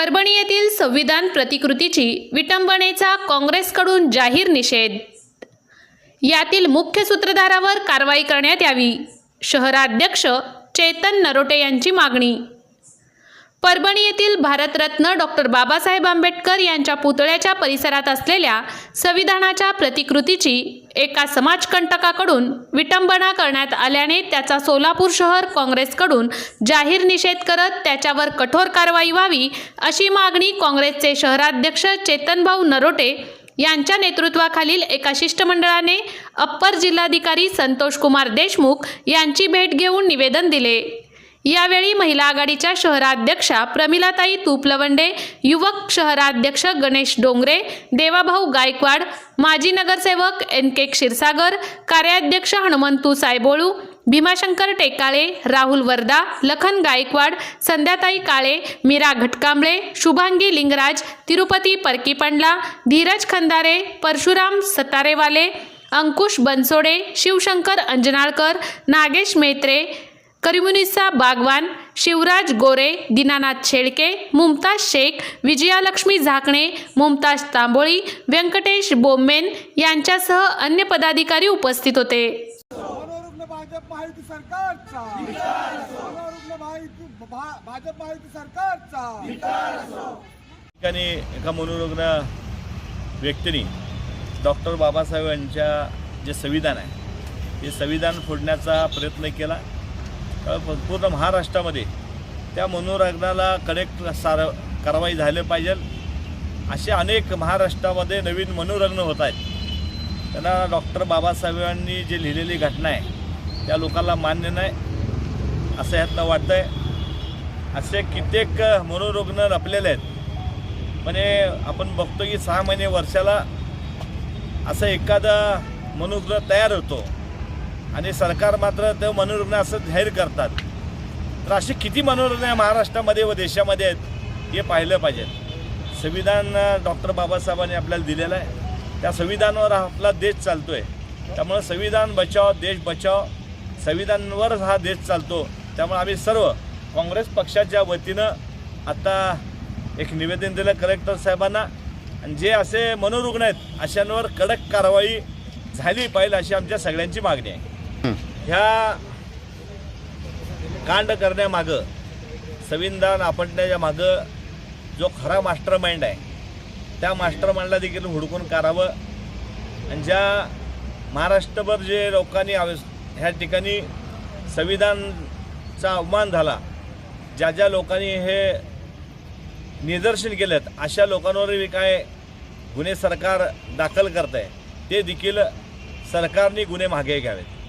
परभणी येथील संविधान प्रतिकृतीची विटंबनेचा काँग्रेसकडून जाहीर निषेध. यातील मुख्य सूत्रधारावर कारवाई करण्यात यावी शहराध्यक्ष चेतन नरोटे यांची मागणी. परभणी येथील भारतरत्न डॉक्टर बाबासाहेब आंबेडकर यांच्या पुतळ्याच्या परिसरात असलेल्या संविधानाच्या प्रतिकृतीची एका समाजकंटकाकडून विटंबना करण्यात आल्याने त्याचा सोलापूर शहर काँग्रेसकडून जाहीर निषेध करत त्याच्यावर कठोर कारवाई व्हावी अशी मागणी काँग्रेसचे शहराध्यक्ष चेतनभाऊ नरोटे यांच्या नेतृत्वाखालील एका शिष्टमंडळाने अप्पर जिल्हाधिकारी संतोष कुमार देशमुख यांची भेट घेऊन निवेदन दिले. यावेळी महिला आघाडीच्या शहराध्यक्षा प्रमिलाताई तुपलवंडे युवक शहराध्यक्ष गणेश डोंगरे देवाभाऊ गायकवाड माजी नगरसेवक एन के क्षीरसागर कार्याध्यक्ष हनुमंतू सायबोळू भीमाशंकर टेकाळे राहुल वर्दा लखन गायकवाड संध्याताई काळे मीरा घटकांबळे शुभांगी लिंगराज तिरुपती परकीपंडला धीरज खंदारे परशुराम सतारेवाले अंकुश बनसोडे शिवशंकर अंजनाळकर नागेश मेत्रे करिमुनिसा बागवान शिवराज गोरे दीनानाथ शेळके मुमताज शेख विजयालक्ष्मी झाकणे मुमताज तांबोळी व्यंकटेश बोम्मेन यांच्यासह अन्य पदाधिकारी उपस्थित होते. मनोरुग्ण भाजप माहिती सरकारचा. मनोरुग्ण माहिती भा- भाजप माहिती सरकारचा. ठिकाणी एका मनोरुग्ण व्यक्तीने डॉक्टर बाबासाहेब यांच्या जे संविधान आहे ते संविधान फोडण्याचा प्रयत्न केला. पूर्ण महाराष्ट्रामध्ये. त्या मनोरंजनाला कनेक्ट सार कारवाई झाली पाहिजे. असे अनेक महाराष्ट्रामध्ये नवीन मनोरंजन होत आहेत. त्यांना डॉक्टर बाबासाहेबांनी जे लिहिलेली घटना आहे त्या लोकांना मान्य नाही असं ह्यातनं वाटतं आहे असे कित्येक मनोरुग्ण लपलेले आहेत. म्हणजे आपण बघतो की सहा महिने वर्षाला असं एखादा मनोरुग्ण तयार होतो. आणि सरकार मात्र ते मनोरुग्ण असं जाहीर करतात. तर असे किती मनोरुग्ण महाराष्ट्रामध्ये व देशामध्ये आहेत हे पाहिलं पाहिजे. संविधान डॉक्टर बाबासाहेबांनी आपल्याला दिलेलं आहे. त्या संविधानावर आपला देश चालतो आहे त्यामुळं संविधान बचाव देश बचाव संविधानवरच हा देश चालतो. त्यामुळे आम्ही सर्व काँग्रेस पक्षाच्या वतीनं आता एक निवेदन दिलं कलेक्टर साहेबांना. आणि जे असे मनोरुग्ण आहेत अशांवर कडक कारवाई झाली पाहिजे अशी आमच्या सगळ्यांची मागणी आहे. ह्या कांड करण्यामागं संविधान आपटण्याच्या मागं जो खरा मास्टर माइंड आहे त्या मास्टर माइंडला देखील हुडकून करावं आणि ज्या महाराष्ट्रभर जे लोकांनी ह्या ठिकाणी संविधानचा अवमान झाला ज्या ज्या लोकांनी हे निदर्शन केलेत अशा लोकांवरही काय गुन्हे सरकार दाखल करत आहे ते देखील सरकारने गुन्हे मागे घ्यावेत.